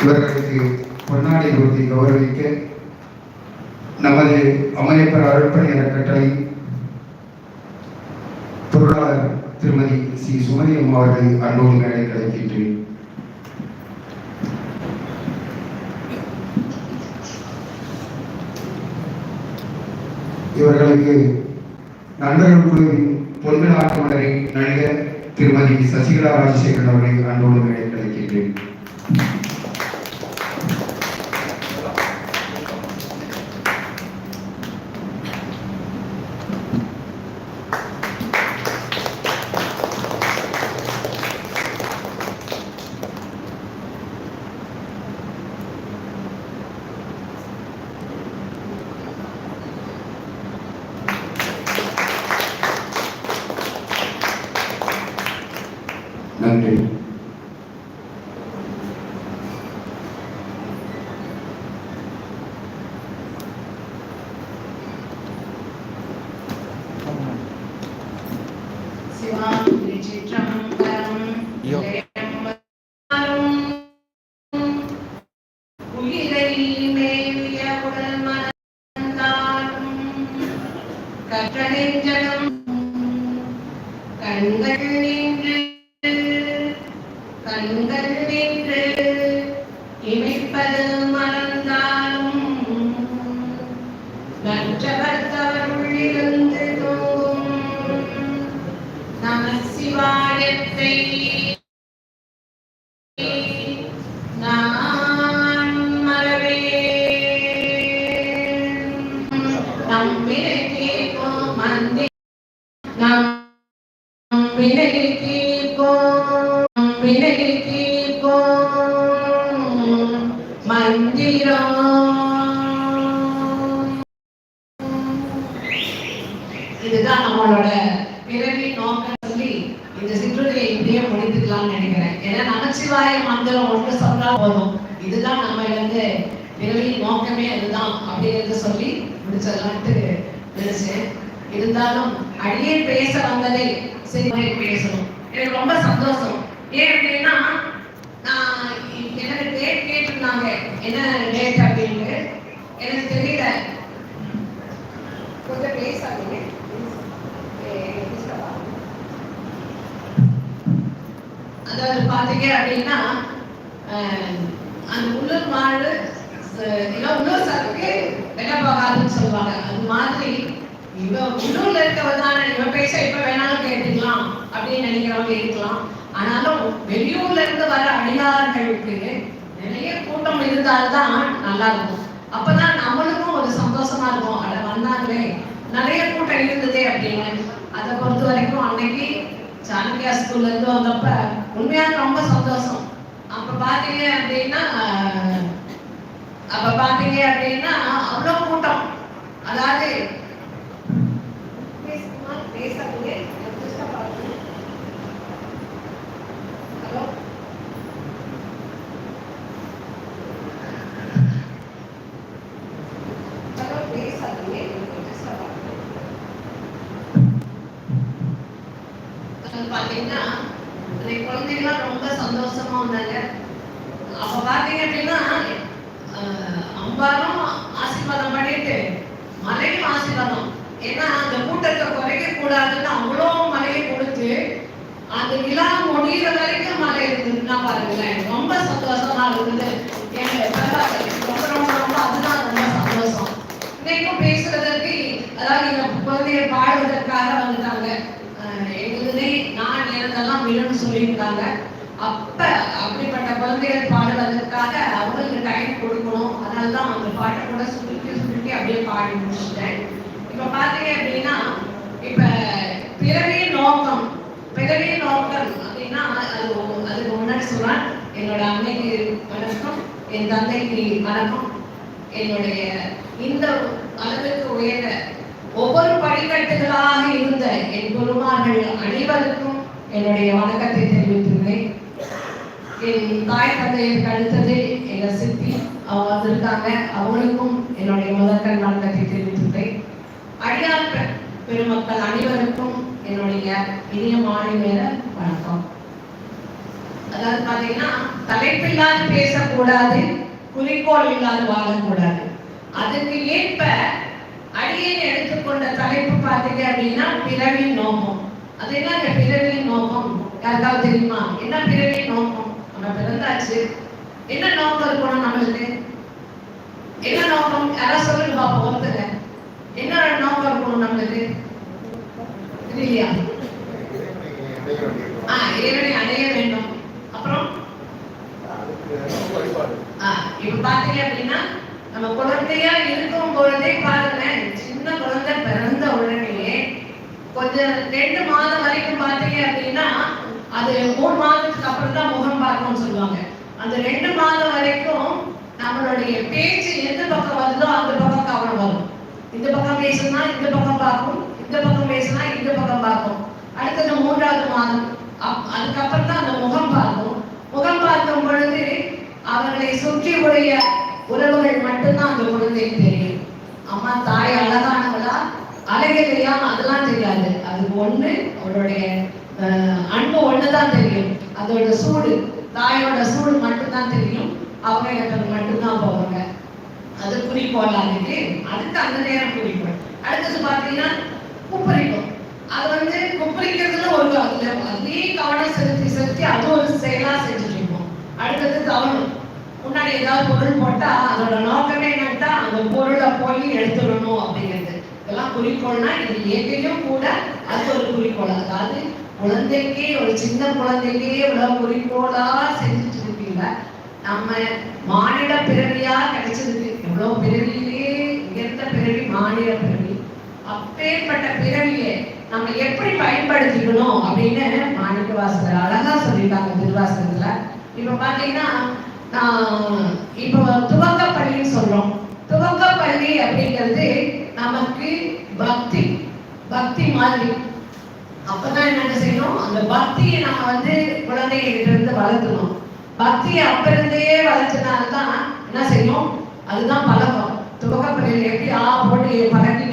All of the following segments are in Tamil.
இவர்களுக்கு பொன்னாடை கொடுத்து கௌரவிக்க நமது அமையப்பர் அருட்பணி அறக்கட்டளை பொருளாளர் திருமதி சி. சுமதி அவர்களை அன்போடு மேடை கிடைக்கின்றேன் இவர்களுக்கு நண்பர்கள் குழுவின் பொன்விழாட்டு மலரை நடிகர் திருமதி சசிகலா ராஜசேகரன் அவர்களை அன்போடு மேடை கிடைக்கின்றேன் நன்றி இதுதான் நம்ம வந்து நோக்கமே அதுதான் அப்படிங்கிறத சொல்லி முடிச்சிடலான்ட்டு நினைச்சேன். இருந்தாலும் அடியே பேச வந்ததை சரி பேசணும். எனக்கு ரொம்ப சந்தோஷம். ஏன் அப்படின்னா நான் எனக்கு டேட் கேட்டிருந்தாங்க. என்ன டேட் அப்படின்னு? எனக்கு தெரியல. கொஞ்சம் பேசாதீங்க. அதாவது பாத்தீங்க அப்படின்னா அந்த உள்ளூர் மாடு அஹ், உள்ளூர் சரக்கு என்ன போகாதுன்னு சொல்லுவாங்க. அது மாதிரி இவ உள்ளூர்ல இருக்கவ தானே இவன் பேச இப்ப வேணாலும் கேட்டுக்கலாம் அப்படின்னு நினைக்கிறவங்க இருக்கலாம். ஆனாலும் வெளியூர்ல இருந்து வர அடியார்களுக்கு நிறைய கூட்டம் இருந்தால்தான் நல்லா இருக்கும் அப்பதான் நம்மளுக்கும் ஒரு சந்தோஷமா இருக்கும். அட வந்தாங்களே நிறைய கூட்டம் இருந்ததே அப்படின்னு. அதை பொறுத்த வரைக்கும் அன்னைக்கு சாணக்கியா ஸ்கூல்ல இருந்து வந்தப்ப உண்மையாக ரொம்ப சந்தோஷம். அப்ப பாத்தீங்க அப்படின்னா ஆஹ், அப்ப பாத்தீங்க அப்படின்னா அவ்வளவு கூட்டம் அதாவது பேசுமா? பேசாதீங்க. just ஆ பாருங்க. ஹலோ ஹலோ பேசாதீங்க just ஆ பாருங்க. அது பாத்தீங்கன்னா அன்னைக்கு குழந்தைங்களாம் ரொம்ப சந்தோஷமா வந்தாங்க அப்ப பாத்தீங்க அப்படின்னா அம்பாலும் ஆசீர்வாதம் பண்ணிட்டு மலையும் ஆசீர்வாதம். ஏன்னா அந்த கூட்டத்தை குறைக்க கூடாதுன்னு அவ்வளோ மலையை கொடுத்து அந்த நிலா முடிகிற வரைக்கும் மலை இருந்ததுன்னா பாருங்களேன் ரொம்ப சந்தோஷமா இருந்தது. எங்க ரொம்ப ரொம்ப ரொம்ப அதுதான் ரொம்ப சந்தோஷம். இன்னைக்கும் பேசுறதற்கு அதாவது எங்க குழந்தைகள் பாடுவதற்காக வந்துட்டாங்க. எங்களுக்கு நான் எனக்கெல்லாம் விழுன்னு சொல்லியிருந்தாங்க. அப்ப அப்படிப்பட்ட குழந்தைகள் பாடுவதற்காக அவங்களுக்கு டைம் கொடுக்கணும். அதனால தான் அந்த பாட்டை கூட சுருக்கி சுருக்கி அப்படியே பாடி முடிச்சிட்டேன். இப்ப பாத்தீங்க அப்படின்னா இப்ப பிறவி நோக்கம் பிறவி நோக்கம் அப்படின்னா அது அதுக்கு முன்னாடி சொல்றேன். என்னோட அன்னைக்கு வணக்கம் என் தந்தைக்கு வணக்கம். என்னுடைய இந்த அளவுக்கு உயர ஒவ்வொரு படிக்கட்டுகளாக இருந்த என் குருமார்கள் அனைவருக்கும் என்னுடைய வணக்கத்தை தெரிவித்துள்ளேன் என் தாய் தந்தையருக்கு அடுத்தது எங்க சித்தி அவங்க வந்திருக்காங்க. அவங்களுக்கும் என்னுடைய முதற்கண் வணக்கத்தை தெரிவித்துள்ளேன் அடியார் பெருமக்கள் அனைவருக்கும் என்னுடைய இனிய மாலை நேர வணக்கம். அதாவது பாத்தீங்கன்னா தலைப்பில்லாது பேசக்கூடாது குறிக்கோள் இல்லாது வாழக்கூடாது. அதுக்கு ஏற்ப அடியேன் எடுத்துக்கொண்ட தலைப்பு பார்த்தீங்க அப்படின்னா பிறவின் நோக்கம். அது என்ன? பிறவியின் நோக்கம். யாருக்காவது தெரியுமா? என்ன பிறவியின் நோக்கம்? நம்ம பிறந்தாச்சு என்ன நோக்கம் இருக்கணும் நம்மளுக்கு? என்ன நோக்கம்? யாராவது சொல்லுங்க பாப்போம் ஒருத்தங்க. என்ன நோக்கம் இருக்கணும் நம்மளுக்கு இல்லையா ஆ இறைவனை அடைய வேண்டும் அப்புறம் ஆ, இப்ப பாத்தீங்க அப்படின்னா நம்ம குழந்தையா இருக்கும் பொழுதே பாருங்களேன் சின்ன குழந்தை பிறந்த உடனே கொஞ்சம் ரெண்டு மாதம் வரைக்கும் பாத்தீங்க அப்படின்னா அது மூணு மாதத்துக்கு அப்புறம் தான் முகம் பார்க்கும்னு சொல்லுவாங்க அந்த ரெண்டு மாதம் வரைக்கும் நம்மளுடைய பேச்சு எந்த பக்கம் வருதோ அந்த பக்கம் கவனம் வரும் இந்த பக்கம் பேசுனா இந்த பக்கம் பார்க்கும் இந்த பக்கம் பேசுனா இந்த பக்கம் பார்க்கும் அடுத்தது மூன்றாவது மாதம். அப்- அதுக்கப்புறம் தான் அந்த முகம் பார்க்கும் முகம் பார்க்கும் பொழுது அவர்களை சுற்றி உடைய உறவுகள் மட்டும்தான் அந்த குழந்தைக்கு தெரியும். அம்மா தாய் அழகானவளா? தெரியாம அதெல்லாம் தெரியாது. அது ஒண்ணு அவருடைய அஹ், அன்பு ஒண்ணுதான் தெரியும். அதோட சூடு தாயோட சூடு மட்டும்தான் தெரியும். அவங்க எனக்கு மட்டும்தான் போவாங்க. அது குறிக்கோளாக அதுக்கு அதுக்கு அந்த நேரம் குறிக்கோள். அடுத்தது பார்த்தீங்கன்னா குப்பரிக்கும். அது வந்து குப்பரிக்கிறதுல ஒரு அதுல அதே கவனம் செலுத்தி செலுத்தி அது ஒரு செயலா செஞ்சுட்டு இருக்கோம் அடுத்தது கவனம். முன்னாடி ஏதாவது பொருள் போட்டா அதோட நோக்கமே என்னட்டா அந்த பொருளை போய் எடுத்துடணும் அப்படிங்கிறது. இதெல்லாம் குறிக்கோள்னா இது இயற்கையும் கூட அது ஒரு குறிக்கோள். அதாவது குழந்தைக்கே ஒரு சின்ன குழந்தைக்கே இவ்வளவு குறிக்கோளா செஞ்சுட்டு இருப்பீங்க நம்ம மானிட பிறவியா கிடைச்சிருக்கு. எவ்வளவு பிறவியிலேயே உயர்ந்த பிறவி மாநில பிறவி. அப்பேற்பட்ட பிறவியை நம்ம எப்படி பயன்படுத்திக்கணும் அப்படின்னு மாணிக்க வாசகர் அழகா சொல்லியிருக்காங்க திருவாசகத்துல. இப்ப பாத்தீங்கன்னா இப்போ துவக்க பள்ளின்னு சொல்றோம். துவக்கப்பள்ளி அப்படிங்கிறது நமக்கு பக்தி பக்தி மாதிரி. அப்பதான் என்ன செய்யணும்? அந்த பக்தியை நம்ம வந்து குழந்தைகிட்ட இருந்து வளர்க்கணும். பக்தியை அப்ப இருந்தே வளர்த்தனால்தான் என்ன செய்யும்? அதுதான் பழக்கம். துவக்கப்பள்ளியில் எப்படி ஆ போட்டு பழகி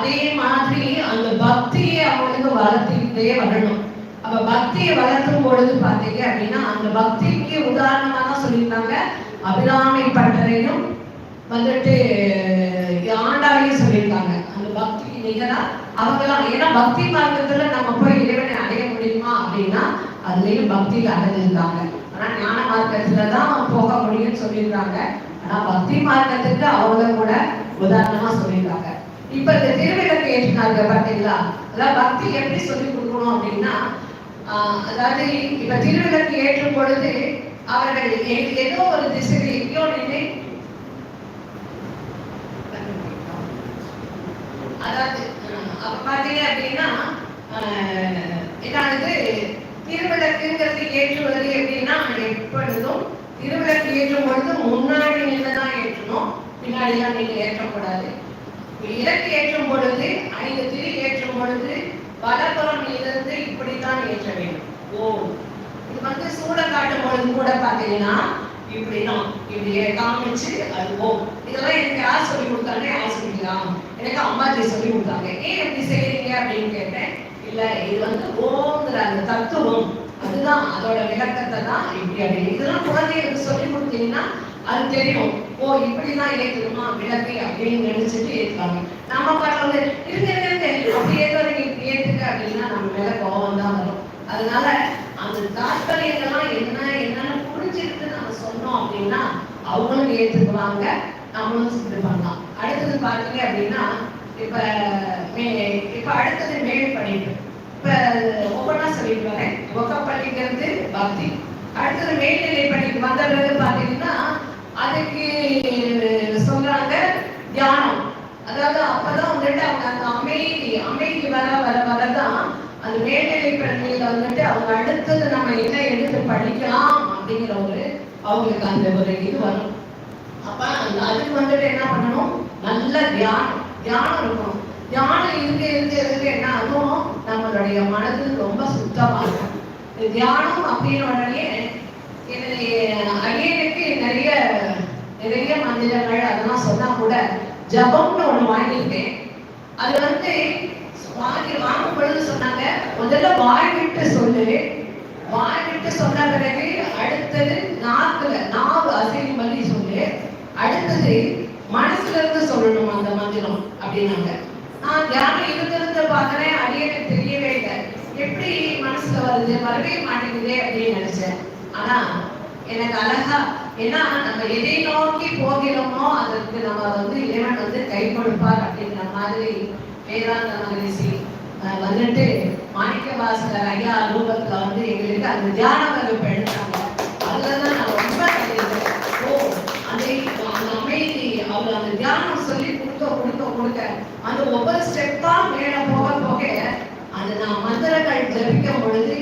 அதே மாதிரி அந்த பக்தியை அவங்களுக்கு வளர்த்திக்கிட்டே வரணும். அப்ப பக்தியை வளர்க்கும் பொழுது பாத்தீங்க அப்படின்னா அந்த பக்திக்கு உதாரணமாக தான் சொல்லியிருந்தாங்க. அபிராமி பட்டரையும் வந்துட்டு ஆண்டாவையும் சொல்லியிருக்காங்க. அந்த பக்திக்கு நிகரா அவங்களாம் ஏன்னா பக்தி மார்க்கத்துல நம்ம போய் இறைவனை அடைய முடியுமா அப்படின்னா அதுலயும் பக்தியில அடைஞ்சிருந்தாங்க ஆனா ஞான மார்க்கத்துல தான் போக முடியும்னு சொல்லியிருக்காங்க. ஆனா பக்தி மார்க்கத்துக்கு அவங்க கூட உதாரணமா சொல்லியிருக்காங்க. இப்ப இந்த திருவிளக்கு ஏற்றினாங்க பாத்தீங்களா? அதாவது பக்தி எப்படி சொல்லி கொடுக்கணும் அப்படின்னா அதாவது இப்ப திருவிளக்கு ஏற்றும் பொழுது அவர்கள் ஏதோ ஒரு திசையில் எங்கேயோ நின்று அதாவது அப்ப பாத்தீங்க அப்படின்னா அஹ், என்னானது திருவிளக்குங்கிறது ஏற்றுவது எப்படின்னா எப்பொழுதும் திருவிளக்கு ஏற்றும் பொழுது முன்னாடி நின்று தான் ஏற்றணும் பின்னாடிலாம் நீங்க ஏற்றக்கூடாது. இலக்கு ஏற்றும் பொழுது ஐந்து திரி ஏற்றும் பொழுது வலப்புறம் இருந்து இப்படித்தான் ஏற்ற வேண்டும். ஓ இது வந்து சூட காட்டும் பொழுது கூட பாத்தீங்கன்னா இப்படிதான் இப்படியே காமிச்சு அது ஓ இதெல்லாம் எனக்கு யார் சொல்லி கொடுத்தாங்க? யார் சொல்லிக்கலாம் எனக்கு அம்மாஜி சொல்லி கொடுத்தாங்க. ஏன் இப்படி செய்யறீங்க அப்படின்னு கேட்டேன். இல்ல இது வந்து ஓங்கிற அந்த தத்துவம். அதுதான் அதோட விளக்கத்தை தான் இப்படி அப்படி இதெல்லாம் குழந்தைகளுக்கு சொல்லி கொடுத்தீங்கன்னா அது தெரியும். ஓ இப்படிதான் ஏத்துக்கணுமா விளக்கு அப்படின்னு நினைச்சிட்டு ஏற்றுவாங்க நம்ம பாட்டு இருங்க இருங்க அப்படி ஏத்துறீங்க ஏற்றுக்க ஏத்துக்க அப்படின்னா நம்ம மேல கோபம் தான் வரும். அதனால அந்த தாற்பயங்கள்லாம் என்ன என்னன்னு புரிஞ்சுக்கிட்டு நம்ம சொன்னோம் அப்படின்னா அவங்களும் ஏத்துக்குவாங்க நம்மளும் இது பண்ணலாம். அடுத்தது பார்த்தீங்க அப்படின்னா இப்ப மே- இப்ப அடுத்தது மேல் படிப்பு. இப்ப ஒவ்வொன்றா சொல்லிட்டு வரேன். ஒக்கப்பள்ளிங்கிறது பக்தி. அடுத்தது மேல்நிலை படிப்பு வந்த பிறகு பார்த்தீங்கன்னா அதுக்கு சொல்றாங்க தியானம். அதாவது அப்பதான் வந்துட்டு அவங்க அந்த அமைதி அமைதி வர வர வரதான் அந்த மேல்நிலை பள்ளியில வந்துட்டு அவங்க அடுத்தது நம்ம என்ன எடுத்து படிக்கலாம் அப்படிங்கிற ஒரு அவங்களுக்கு அந்த ஒரு இது வரும். அப்ப அதுக்கு வந்துட்டு என்ன பண்ணணும்? நல்ல தியானம். தியானம் இருக்கணும். தியானம் இருக்க இருக்க இருக்க என்ன ஆகும் நம்மளுடைய மனது ரொம்ப சுத்தமாக இருக்கும். இந்த தியானம் அப்படின்னு உடனே என்னுடைய அடியனுக்கு நிறைய மந்திரங்கள் அதெல்லாம் சொன்னா கூட ஜபம்னு ஒண்ணு வாங்கியிருக்கேன். அது வந்து வாங்கி வாங்கும் பொழுது சொன்னாங்க முதல்ல வாய்விட்டு சொல்லு. வாய்விட்டு சொன்ன பிறகு அடுத்தது நாக்குல நாவு அசைவி பண்ணி சொல்லு. அடுத்தது மனசுல இருந்து சொல்லணும் அந்த மந்திரம் அப்படின்னாங்க. நான் தியானம் இருந்திருந்து பாக்குறேன் அடியனுக்கு தெரியவே இல்லை. எப்படி மனசுல வருது? வரவே மாட்டேங்குதே அப்படின்னு நினைச்சேன். ஆனா எனக்கு அழகா ஏன்னா நம்ம எதை நோக்கி போகிறோமோ அதற்கு நம்ம வந்து இறைவன் வந்து கை கொடுப்பார் அப்படிங்கிற மாதிரி வேதாந்த மகரிஷி வந்துட்டு மாணிக்க வாசகர் ஐயா ரூபத்துல வந்து எங்களுக்கு அந்த தியான வகுப்பு எடுத்தாங்க அதுலதான் நான் ரொம்ப ஓ அந்த அந்த அமைதி அவர் அந்த தியானம் சொல்லி கொடுக்க கொடுக்க கொடுக்க அந்த ஒவ்வொரு ஸ்டெப்பா மேல போக போக அது நான் மந்திரங்கள் ஜபிக்கும் பொழுது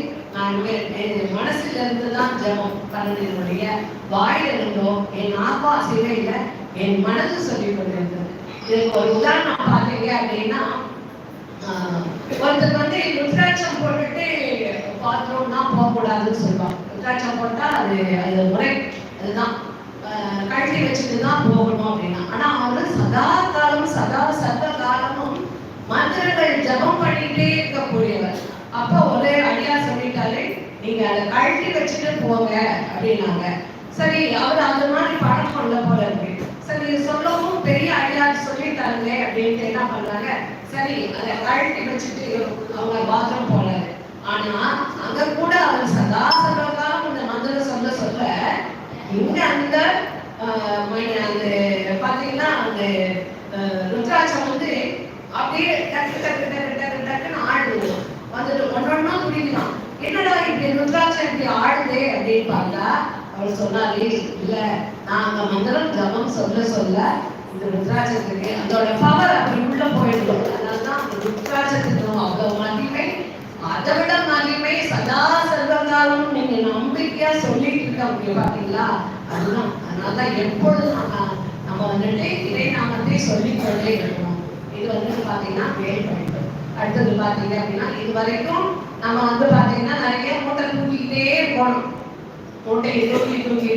நான் மே- என் மனசுல இருந்து தான் ஜபம் பண்ணதினுடைய வாயில இருந்தோ என் ஆப்பா சிலையில என் மனது சொல்லி கொண்டிருந்தது. இதுக்கு ஒரு உதாரணம் பார்த்தீங்க அப்படின்னா ஆஹ், ஒருத்தர் வந்து ருத்ராட்சம் போட்டுட்டு பாத்ரூம்னா போகக்கூடாதுன்னு சொல்லுவாங்க. ருத்ராட்சம் போட்டால் அது அது முறை அதுதான். கழட்டி வச்சுட்டு தான் போகணும் அப்படின்னா. ஆனால் அவரு சதா காலம் சதா சர்வ காலமும் மந்திரங்கள் ஜபம் பண்ணிட்டே இருக்கக்கூடியவர். அப்ப ஒரே அடியா சொல்லிட்டாலே நீங்க அதை கழட்டி வச்சுட்டு போங்க அப்படின்னாங்க. சரி அவர் அந்த மாதிரி படம் கொள்ள போல இருக்கு. சரி சொல்லவும் பெரிய அடியார் சொல்லிட்டாங்களே அப்படின்ட்டு என்ன பண்ணாங்க சரி அதை கழட்டி வச்சுட்டு அவங்க பாத்ரூம் போனாரு ஆனா அங்க கூட அவர் சதா சர்வகாலம் இந்த மந்திரம் சொல்ல சொல்ல இங்க அந்த அந்த பாத்தீங்கன்னா அந்த ருத்ராட்சம் வந்து அப்படியே டக்கு டக்கு டக்கு டக்கு டக்குன்னு ஆடுவோம் வந்துட்டு ஒன்னொன்னா குடிக்கலாம் என்னடா இப்படி ருத்ராட்சம் இப்படி ஆடுதே அப்படின்னு பார்த்தா அவர் சொன்னாரு இல்ல நான் அந்த மந்திரம் ஜபம் சொல்ல சொல்ல இந்த ருத்ராட்சத்துக்கு அதோட பவர் அப்படி உள்ள போயிடும் அதனாலதான் அந்த ருத்ராட்சத்துக்கு அவ்வளவு மகிமை அதை விட மகிமை சதா சர்வகாலம் நீங்க நம்பிக்கையா சொல்லிட்டு இருக்க முடியும் பாத்தீங்களா? அதுதான். அதனாலதான் எப்பொழுதும் நம்ம நம்ம வந்துட்டு இறை நாமத்தை சொல்லிக்கொண்டே இருக்கணும். இது வந்து பாத்தீங்கன்னா வேல் படிப்பு அடுத்தது பார்த்தீங்க அப்படின்னா இது வரைக்கும் நம்ம வந்து பார்த்தீங்கன்னா நிறைய மூட்டை தூக்கிக்கிட்டே போகணும் மூட்டையை தூக்கி தூக்கி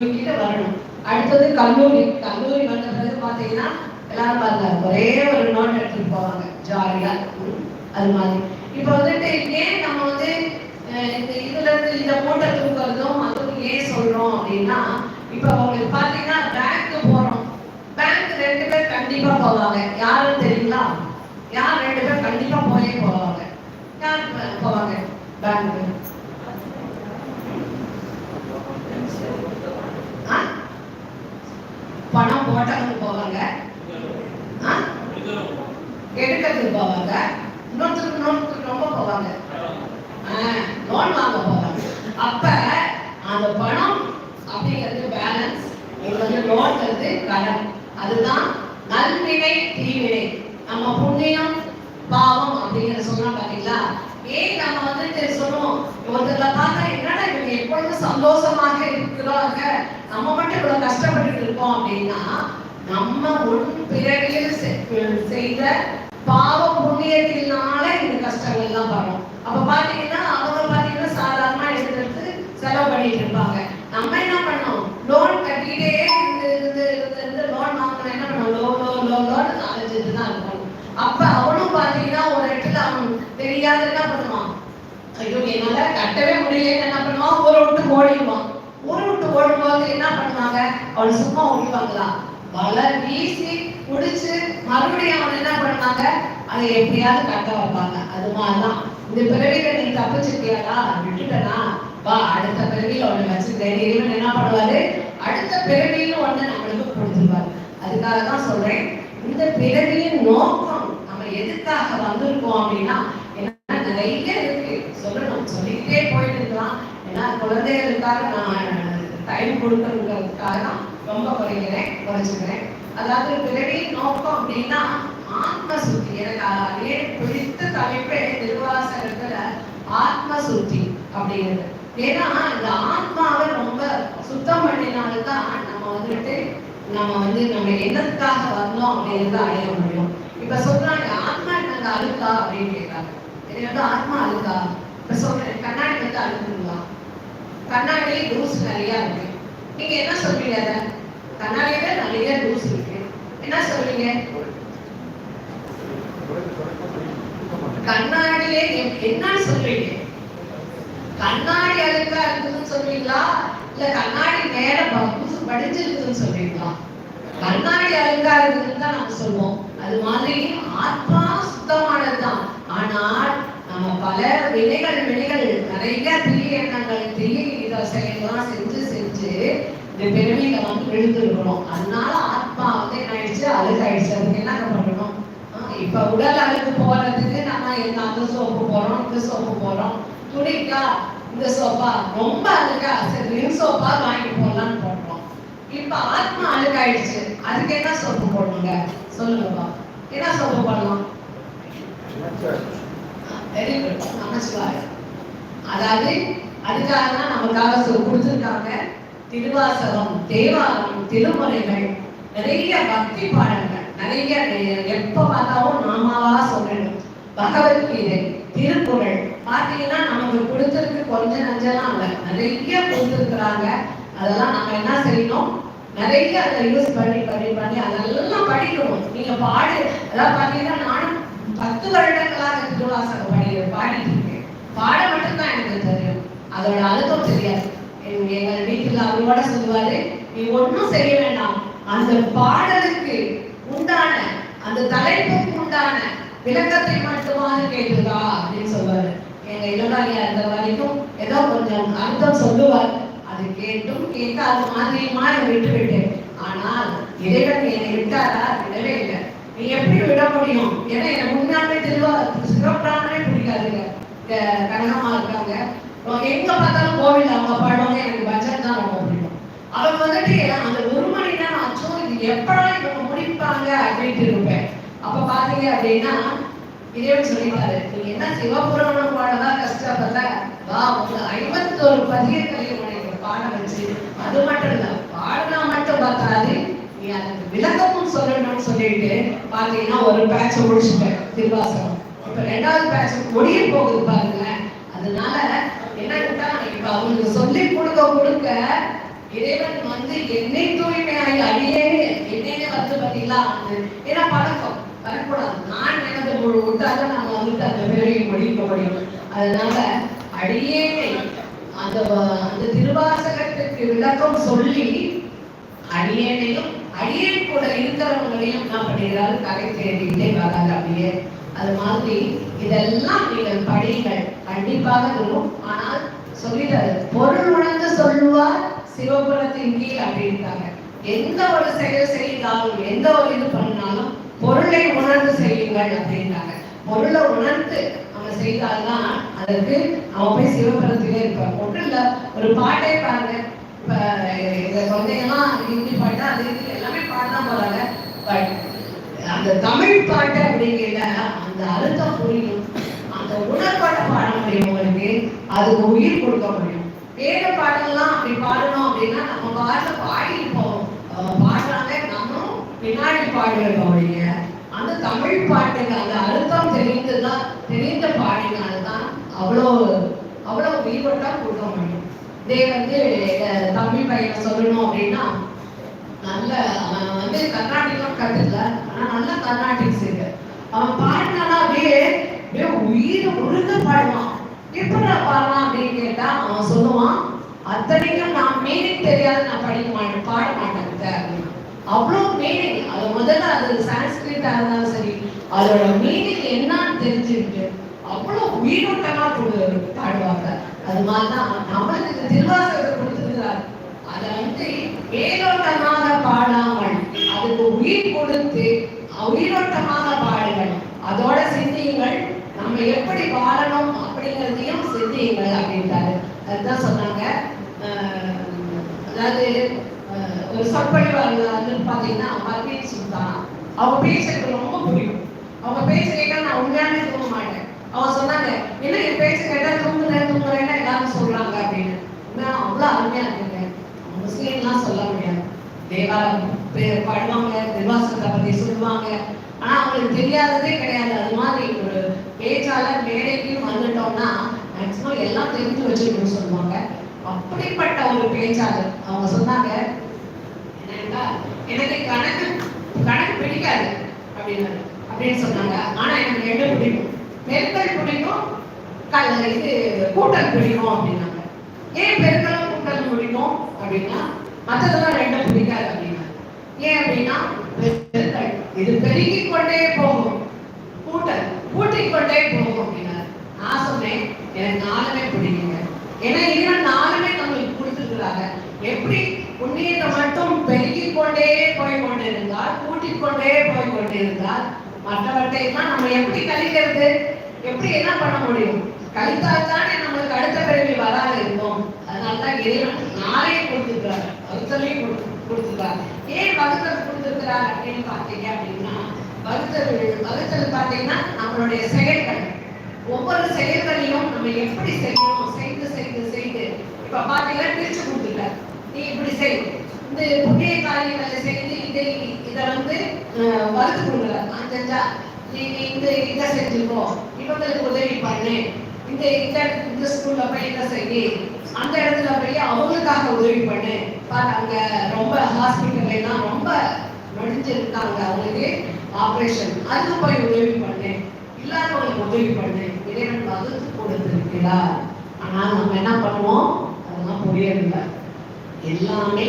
தூக்கிட்டு வரணும். அடுத்தது கல்லூரி. கல்லூரி வந்த பிறகு பார்த்தீங்கன்னா எல்லாரும் பாருங்க ஒரே ஒரு நோட் எடுத்துட்டு போவாங்க. ஜாலியா அது மாதிரி. இப்போ வந்துட்டு ஏன் நம்ம வந்து இந்த இதுல இருந்து இந்த மூட்டை தூக்குறதும் அதுவும் ஏன் சொல்றோம் அப்படின்னா இப்போ அவங்களுக்கு பார்த்தீங்கன்னா பேங்க் போறோம். பேங்க் ரெண்டு பேர் கண்டிப்பா போவாங்க. யாரும் தெரியுங்களா? யார் ரெண்டு பேர் கண்டிப்பா போயே போவாங்க. யார் போவாங்க? பேங்க் பணம் போட்டவங்க போவாங்க. எடுக்கிறதுக்கு போவாங்க. இன்னொருத்தருக்கு இன்னொருத்தருக்கு ரொம்ப போவாங்க. லோன் வாங்க போவாங்க. அப்ப அந்த பணம் அப்படிங்கிறது பேலன்ஸ் இது வந்து லோன்ங்கிறது கடன். அதுதான் நல்வினை தீவினை. நம்ம பாத்தீங்களா ஏன் நம்ம வந்துட்டு சொல்லுவோம் ஒருத்தர்ல பார்த்தா என்னடா இவங்க எப்பொழுதும் சந்தோஷமாக இருக்கிறாங்க? நம்ம மட்டும் இவ்வளவு கஷ்டப்பட்டுட்டு இருக்கோம் அப்படின்னா நம்ம முன் பிறவியில் செய்த பாவ புண்ணியத்தினால இந்த கஷ்டங்கள் எல்லாம் வரும். அப்ப பாத்தீங்கன்னா அவங்க பாத்தீங்கன்னா சாதாரணமா எடுத்து செலவு பண்ணிட்டு இருப்பாங்க. நம்ம என்ன பண்ணோம்? லோன் கட்டிட்டே இருந்து இருந்து இருந்து இருந்து லோன் வாங்கினா என்ன பண்ணோம் லோ லோ லோ லோன் அலைஞ்சிட்டு தான் இருக்கும். அப்ப அவனும் பாத்தீங்கன்னா ஒரு எங்கேயாவது என்ன பண்ணுவான் ஐயோ என்னால கட்டவே முடியலன்னு என்ன பண்ணுவான் ஊரை விட்டு ஓடிடுவான் ஊரை விட்டு ஓடும்போது என்ன பண்ணுவாங்க? அவன் சும்மா ஓடிவாங்களாம் வலை வீசி குடிச்சு மறுபடியும் அவன் என்ன பண்ணாங்க அதை எப்படியாவது கட்ட வைப்பாங்க. அது மாதிரிதான். இந்த பிறவியில நீ தப்பிச்சிருக்கியாடா? விட்டுட்டனா? வா அடுத்த பிறவியில ஒண்ணு வச்சிருக்கேன் இறைவன் என்ன பண்ணுவாரு? அடுத்த பிறவியில ஒண்ணு நம்மளுக்கு கொடுத்துருவாரு. அதுக்காக தான் சொல்றேன். இந்த பிறவியின் நோக்கம் நம்ம எதுக்காக வந்திருக்கோம் அப்படின்னா நிறைய இருக்கு. சொல்லணும் சொல்லிக்கிட்டே போயிட்டு இருக்கலாம் ஏன்னா குழந்தைகளுக்காக நான் டைம் கொடுக்கறதுக்காக தான் ரொம்ப குறைக்கிறேன் குறைச்சிக்கிறேன். அதாவது பிறவி நோக்கம் அப்படின்னா ஆத்ம சுத்தி எனக்கு அதே பிடித்த தலைப்பே திருவாசகத்துல ஆத்ம சுத்தி அப்படிங்கிறது. ஏன்னா இந்த ஆத்மாவை ரொம்ப சுத்தம் பண்ணினால்தான் நம்ம வந்துட்டு நம்ம வந்து நம்ம என்னத்துக்காக வந்தோம் அப்படிங்கிறத அடைய முடியும். இப்ப சொல்றாங்க ஆத்மா என்னங்க அழுக்கா அப்படின்னு கேட்கறாங்க என்னோட ஆத்மா அழுக்கா இப்ப சொல்றேன் கண்ணாடி வந்து அழுக்குங்களா கண்ணாடியிலே தூசு நிறைய இருக்கு. நீங்க என்ன சொல்றீங்க அத? கண்ணாடியில நிறைய தூசு இருக்கு. என்ன சொல்றீங்க? கண்ணாடியிலே என்ன சொல்றீங்க. கண்ணாடி அழுக்கா இருக்குதுன்னு சொல்றீங்களா? இல்ல கண்ணாடி மேல ப- படிஞ்சிருக்குதுன்னு சொல்றீங்களா? கண்ணாடி அலங்காரத்துக்கு தான் நம்ம சொல்லுவோம் அது மாதிரி ஆத்மா சுத்தமானதுதான். ஆனால் நம்ம பல வினைகள் வினைகள் நிறைய தீய எண்ணங்கள் தீய இத செயல்லாம் செஞ்சு செஞ்சு இந்த பெருமையில வந்து விழுந்துருக்கணும். அதனால ஆத்மா வந்து என்ன ஆயிடுச்சு? அழுகாயிடுச்சு. அதுக்கு என்ன பண்ணணும்? இப்ப உடல் அழுகு போறதுக்கு நம்ம இந்த அந்த சோப்பு போறோம் இந்த சோப்பு போறோம். துணிக்கா இந்த சோப்பா? ரொம்ப அழுகா. சரி ரிங் சோப்பா வாங்கி போடலாம்னு போடுறோம் இப்ப ஆத்மா அழுகாயிடுச்சு அதுக்கு என்ன சோப்பு போடணுங்க? சொல்லுங்கப்பா. என்ன சோப்பு போடலாம்? வெரி குட் அதாவது அதுக்காக தான் நமக்காக சொல் கொடுத்துருக்காங்க திருவாசகம் தேவாரம் திருமுறைகள் நிறைய பக்தி பாடல்கள் நிறைய எப்ப பார்த்தாலும் நாமாவா சொல்லணும் பகவத்கீதை திருக்குறள் பார்த்தீங்கன்னா நமக்கு கொடுத்துருக்கு கொஞ்ச நஞ்செல்லாம் இல்லை. நிறைய கொடுத்துருக்குறாங்க. அதெல்லாம் நம்ம என்ன செய்யணும்? நிறைய அதை யூஸ் பண்ணி பண்ணி பண்ணி அதெல்லாம் படிக்கணும். நீங்க பாடு அதாவது பார்த்தீங்கன்னா நானும் பத்து வருடங்களாக திருவாசக பாடி பாடிட்டு இருக்கேன் பாட மட்டும்தான் எனக்கு தெரியும். அதோட அழுத்தம் தெரியாது. எங்க வீட்டுல அவரோட சொல்லுவாரு நீ ஒன்னும் செய்ய வேண்டாம். அந்த பாடலுக்கு உண்டான அந்த தலைப்புக்கு உண்டான விளக்கத்தை மட்டுமாக கேட்டுதா அப்படின்னு சொல்லுவாரு. எங்க இளநாளியா இருந்த வரைக்கும் ஏதோ கொஞ்சம் அர்த்தம் சொல்லுவார். அது கேட்டும் கேட்காத மாதிரியுமா விட்டு விட்டேன் ஆனால் இறைவன் என்னை விட்டாரா? விடவே இல்லை. எப்படி விட முடியும்? ஏன்னா எனக்கு முன்னாடி தெளிவா சிவபிராமணே பிடிக்காதுங்க இங்க கனகமா இருக்காங்க. எங்க பார்த்தாலும் கோவில் அவங்க பாடுவாங்க. எனக்கு பஜன் தான் ரொம்ப பிடிக்கும். அவங்க வந்துட்டு அந்த ஒரு மணி நேரம் ஆச்சும் இது எப்படா இவங்க முடிப்பாங்க அப்படின்ட்டு இருப்பேன். அப்ப பாத்தீங்க அப்படின்னா இறைவன் சொல்லிட்டாரு நீங்க என்ன சிவபுராணம் பாடதான் கஷ்டப்படல வா உங்க ஐம்பத்தோரு பதியங்களையும் உனக்கு பாட வச்சு அது மட்டும் இல்ல பாடினா மட்டும் பார்த்தாது நீ அதுக்கு விளக்கமும் சொல்லிட்டு பார்த்தீங்கன்னா ஒரு பேட்ச் முடிச்சுட்டேன் திருவாசகம். இப்ப ரெண்டாவது பேட்ச் முடிய போகுது பாருங்களேன் அதனால என்னன்னா இப்ப அவங்களுக்கு சொல்லி கொடுக்க கொடுக்க இறைவன் வந்து என்னை தூய்மையாகி அடியே என்னையே வந்து பார்த்தீங்களா ஏன்னா பழக்கம். வரக்கூடாது. நான் எனது ஒரு விட்டாக நம்ம வந்துட்டு அந்த பேரையும் முடிக்க முடியும். அதனால அடியே அந்த அந்த திருவாசகத்துக்கு விளக்கம் சொல்லி அடியேனையும் அடியேன் கூட இருக்கிறவங்களையும் என்ன பண்ணுகிறாரு கரை தேடிக்கிட்டே வராது அப்படியே. அது மாதிரி இதெல்லாம் நீங்கள் படியுங்கள். கண்டிப்பாக வரும் ஆனால் சொல்லிட்டாரு பொருள் உணர்ந்து சொல்லுவார் சிவபுரத்தின் கீழ் அப்படின்றாங்க. எந்த ஒரு செயல் செய்தாலும் எந்த ஒரு இது பண்ணாலும் பொருளை உணர்ந்து செய்யுங்கள் அப்படின்றாங்க. பொருளை உணர்ந்து அவன் செய்தால்தான் அதற்கு அவன் போய் சிவபுரத்திலே இருப்பான். ஒன்றும் ஒரு பாட்டே பாருங்க இப்ப இந்த குழந்தைங்கலாம் ஹிந்தி பாட்டு அது இது எல்லாமே பாடலாம் போறாங்க பட் அந்த தமிழ் பாட்டு அப்படிங்கிற அந்த அழுத்தம் புரியும். அந்த உணர்வாட பாட முடியும் உங்களுக்கு. அதுக்கு உயிர் கொடுக்க முடியும். வேற பாடலாம் அப்படி பாடணும் அப்படின்னா நம்ம பாட்டில் பாடிப்போம் பாடுறாங்க. நம்மளும் பின்னாடி பாடுறோம் ஒழிய அந்த தமிழ் பாட்டுக்கு அந்த அழுத்தம் தெரிந்து தான் தெரிந்த பாடினால்தான் அவ்வளோ அவ்வளோ உயிரோட்டா கொடுக்க முடியும். இதே வந்து தமிழ் பையனை சொல்லணும் அப்படின்னா நல்ல அவன் வந்து கர்நாடிகம் கற்றுக்கல ஆனா நல்ல கர்நாடிக்ஸ் இருக்கு. அவன் பாடினானா அப்படியே அப்படியே உயிர் முழுக்க பாடுவான். எப்படி பாடுறான் அப்படின்னு கேட்டா அவன் சொல்லுவான் அத்தனைக்கும் நான் மீனிங் தெரியாது நான் படிக்க மாட்டேன் பாட மாட்டேன் அப்படின்னு. அவ்வளோ மீனிங் அது முதல்ல அது சான்ஸ்கிரிட்டா இருந்தாலும் சரி அதோட மீனிங் என்னன்னு தெரிஞ்சுக்கிட்டு அவ்வளோ உயிரோட்டமா கொடு பாடுவாங்க. அது மாதிரிதான் நம்மளுக்கு இந்த திருவாசகத்தை அதை வந்து மேலோட்டமாக பாடாமல் அதுக்கு உயிர் கொடுத்து உயிரோட்டமாக பாடுங்கள். அதோட சிந்தியுங்கள். நம்ம எப்படி வாழணும் அப்படிங்கிறதையும் சிந்தியுங்கள் அப்படின்றாரு. அதுதான் சொன்னாங்க. அதாவது ஒரு சொற்பொழிவாளர் வந்து பாத்தீங்கன்னா மர்மீன் சுல்தான். அவங்க பேசுறதுக்கு ரொம்ப பிடிக்கும் அவங்க பேச்சு நான் உண்மையாவே தூங்க மாட்டேன். அவங்க சொன்னாங்க என்ன என் பேச்சு கேட்டா தூங்குறேன் தூங்குறேன்னு எல்லாரும் சொல்றாங்க அப்படின்னு. உண்மையா அவ்வளவு அருமையா இருக்குங்க முஸ்லீம்லாம் சொல்ல முடியாது. தேவாலயம் பே- பாடுவாங்க நிர்வாசத்தை பத்தி சொல்லுவாங்க. ஆனா அவங்களுக்கு தெரியாததே கிடையாது. அது மாதிரி ஒரு பேச்சாளர் மேடைக்கு வந்துட்டோம்னா மேக்சிமம் எல்லாம் தெரிஞ்சு வச்சுக்கணும்னு சொல்லுவாங்க. அப்படிப்பட்ட ஒரு பேச்சாளர். அவங்க சொன்னாங்க என்னன்னா எனக்கு கணக்கு கணக்கு பிடிக்காது அப்படின்னு. அப்படின்னு சொன்னாங்க. ஆனா எனக்கு ரெண்டு பிடிக்கும். பெருக்கல் பிடிக்கும் கல் இது கூட்டல் பிடிக்கும் அப்படின்னாங்க. ஏன் பெருக்கலும் கூட்டல் பிடிக்கும் அப்படின்னா மற்றதெல்லாம் ரெண்டும் பிடிக்காது அப்படின்னா ஏன் அப்படின்னா பெருங்கள் இது பெருகிக் கொண்டே போகும். கூட்டல் கூட்டிக் கொண்டே போகும் அப்படின்னாரு நான் சொன்னேன் எனக்கு நாலுமே பிடிக்குங்க. ஏன்னா இதுல நாலுமே நம்மளுக்கு கொடுத்துருக்கிறாங்க. எப்படி? புண்ணியத்தை மட்டும் பெருக்கிக் கொண்டே போய் கொண்டிருந்தால் கூட்டிக் கொண்டே போய் கொண்டிருந்தால் மற்றவற்றை தான் நம்ம எப்படி கழிக்கிறது எப்படி என்ன பண்ண முடியும்? கழித்தால் தானே நம்மளுக்கு அடுத்த பிறவி வராது இருக்கும் அதனால தான் இறைவன் நாளே கொடுத்துருக்கிறார். வகுத்தலையும் கொடுத்துருக்கார் ஏன் வகுத்தல் கொடுத்துருக்கிறார் அப்படின்னு பார்த்தீங்க அப்படின்னா வகுத்தல் வகுத்தல் பார்த்தீங்கன்னா நம்மளுடைய செயல்கள். ஒவ்வொரு செயல்களையும் நம்ம எப்படி செய்யணும்? செய்து செய்து செய்து. இப்ப பாத்தீங்கன்னா பிரிச்சு கொடுத்துட்டார் நீ இப்படி செய். இந்த புண்ணிய காரியங்களை செய்து இதை இதை வந்து அஹ், வகுத்து கொடுக்குறார். செஞ்சிருக்கோம். இதை இவங்களுக்கு உதவி பண்ணு. இந்த இந்த இந்த ஸ்கூல்ல போய் என்ன செய்யி? அந்த இடத்துல போய் அவங்களுக்காக உதவி பண்ணு. பாரு அங்க ரொம்ப ஹாஸ்பிட்டல் எல்லாம் ரொம்ப நொடிஞ்சிருக்காங்க. அவங்களுக்கு ஆப்ரேஷன் அதுக்கு போய் உதவி பண்ணு. இல்லாதவங்களுக்கு உதவி பண்ணு. இறைவன் வகுத்து கொடுத்திருக்கிறார். ஆனால் நம்ம என்ன பண்ணுவோம்? அதெல்லாம் புரியவில்லை. எல்லாமே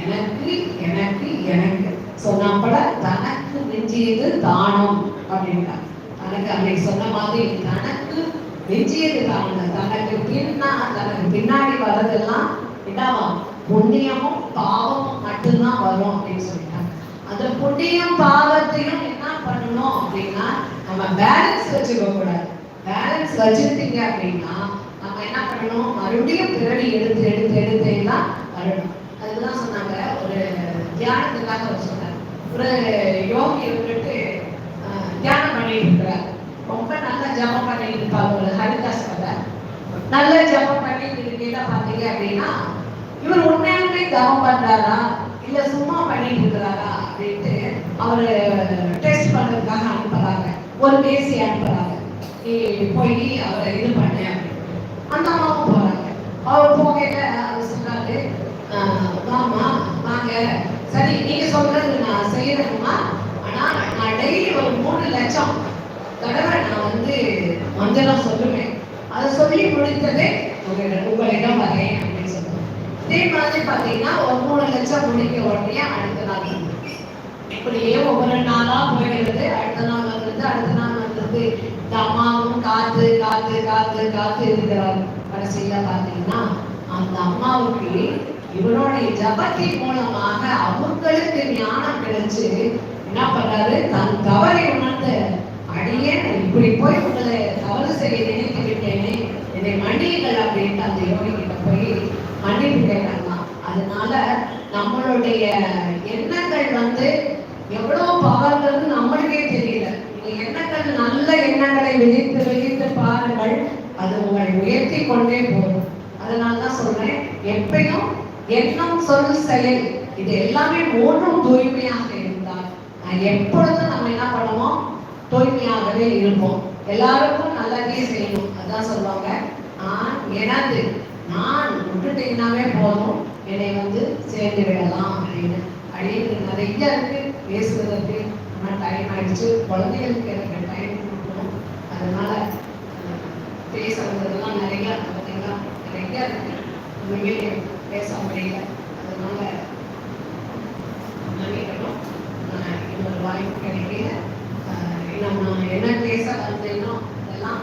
எனக்கு எனக்கு எனக்கு சொன்னப்பட தனக்கு மிஞ்சியது தானம் அப்படின்னா எனக்கு அன்னைக்கு சொன்ன மாதிரி தனக்கு மிஞ்சியது தாங்க தனக்கு பின்னா தனக்கு பின்னாடி வர்றதெல்லாம் என்னவா? புண்ணியமும் பாவமும் மட்டும்தான் வரும் அப்படின்னு சொல்லிட்டாங்க. அந்த புண்ணியம் பாவத்தையும் என்ன பண்ணணும் அப்படின்னா நம்ம பேலன்ஸ் வச்சுக்க கூடாது. பேலன்ஸ் வச்சிருந்தீங்க அப்படின்னா நம்ம என்ன பண்ணணும்? மறுபடியும் பிறவி எடுத்து எடுத்து எடுத்து எல்லாம் வரணும். அதுதான் சொன்னாங்க. ஒரு தியானத்துக்காக அவர் சொன்னார். ஒரு யோகி வந்துட்டு தியானம் பண்ணிட்டு இருக்கிறார் ரொம்ப நல்லா ஜபம் பண்ணிட்டு இருப்பாங்க ஒரு ஹரிதாஸ் கதை நல்ல ஜபம் பண்ணிட்டு இருக்கீங்க பாத்தீங்க அப்படின்னா இவர் உண்மையாலுமே ஜபம் பண்றாரா? இல்ல சும்மா பண்ணிட்டு இருக்கிறாரா? அப்படின்ட்டு அவரு டெஸ்ட் பண்றதுக்காக அனுப்புறாங்க. ஒரு பேசி அனுப்புறாங்க. போய் அவரை இது பண்ண அந்த அம்மாவும் போறாங்க. அவர் போகையில அவர் சொன்னாரு மாமா வாம்மா வாங்க. சரி நீங்க சொல்றது நான் செய்யறேம்மா ஆனா நான் டெய்லி ஒரு மூணு லட்சம் தடவை நான் வந்து மந்திரம் சொல்லுவேன். அதை சொல்லி முடித்ததே உங்களிடம் உங்களிடம் வரேன் அப்படின்னு சொல்லுவேன். இதே மாதிரி பார்த்தீங்கன்னா ஒரு மூணு லட்சம் முடிக்க உடனே அடுத்த நாள் இப்படியே ஒவ்வொரு நாளா போயிடுது. அடுத்த நாள் வந்தது அடுத்த நாள் வந்தது. இந்த அம்மாவும் காத்து காத்து காத்து காத்து இருக்கிறார் கடைசியில பார்த்தீங்கன்னா அந்த அம்மாவுக்கு இவருடைய ஜபத்தின் மூலமாக அவங்களுக்கு ஞானம் கிடைச்சு என்ன பண்றாரு? தன் தவறை உணர்ந்து அடியே இப்படி போய் உங்களை தவறு செய்ய நினைத்து விட்டேனே என்னை மன்னியுங்கள் அப்படின்ட்டு அந்த யோகி கிட்ட போய் மன்னிப்பு கேட்டாங்களாம் அதனால நம்மளுடைய எண்ணங்கள் வந்து எவ்வளவு பவர்ங்கிறது நம்மளுக்கே தெரியல. நீங்க எண்ணங்கள் நல்ல எண்ணங்களை விதித்து விதித்து பாருங்கள். அது உங்களை உயர்த்தி கொண்டே போகும். அதனாலதான் சொல்றேன் எப்பயும் எண்ணம் சொல் செயல் இது எல்லாமே மூன்றும் தூய்மையாக எப்பொழுதும் நம்ம என்ன பண்ணுவோம் தூய்மையாகவே இருப்போம். எல்லாருக்கும் நல்லதே செய்யணும் அதான் சொல்லுவாங்க நான் எனது நான் விட்டுட்டீங்கன்னாவே போதும் என்னை வந்து சேர்ந்து விடலாம் அப்படின்னு. அப்படின்னு நிறைய இருக்கு. பேசுவதற்கு ஆனால் டைம் ஆயிடுச்சு. குழந்தைகளுக்கு எனக்கு டைம் கொடுக்கணும். அதனால அஹ், பேச வந்ததெல்லாம் நிறைய பார்த்தீங்கன்னா நிறைய இருக்கு. உண்மையிலே பேச முடியல. அதனால மன்னிக்கணும் அஹ், இன்னொரு வாய்ப்பு கிடைக்கல நம்ம நான் என்ன பேச வந்தேனோ அதெல்லாம்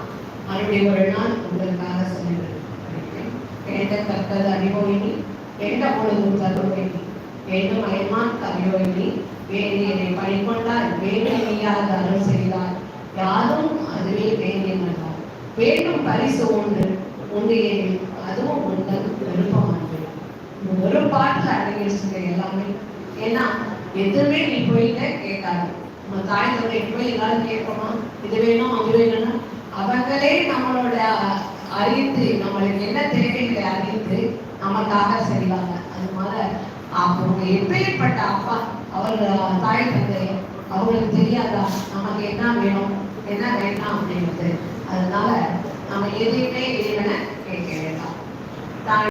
மறுபடியும் ஒரு நாள் உங்களுக்காக சொல்லிடுறேன் கேட்ட கற்றது அறிவோயினி கேட்ட பொழுதும் தருவோயினி வேண்டும் அயமான் என்னை வேண்டியதை பணிக்கொண்டால் வேண்டியாத அருள் செய்தார் யாரும் அதுவே வேண்டிய நல்லார் வேண்டும் பரிசு ஒன்று உண்டு எனில் அதுவும் உங்கள் விருப்பம் ஒரு பாட்டில் அடங்கிடுச்சுங்க எல்லாமே ஏன்னா எதுவுமே நீ போயிட்ட கேட்காது. நம்ம தாய் தந்தை போய் எல்லாரும் கேட்போமா? இது வேணும் அது வேணும்னா அவங்களே நம்மளோட அறிந்து நம்மளுக்கு என்ன தேவைகளை அறிந்து நமக்காக செய்வாங்க. அது மாதிரி அவங்க எப்பேற்பட்ட அப்பா அவர்கள் தாய் தந்தை அவங்களுக்கு தெரியாதா? நமக்கு என்ன வேணும் என்ன வேண்டாம் அப்படின்றது அதனால நம்ம எதையுமே இறைவனை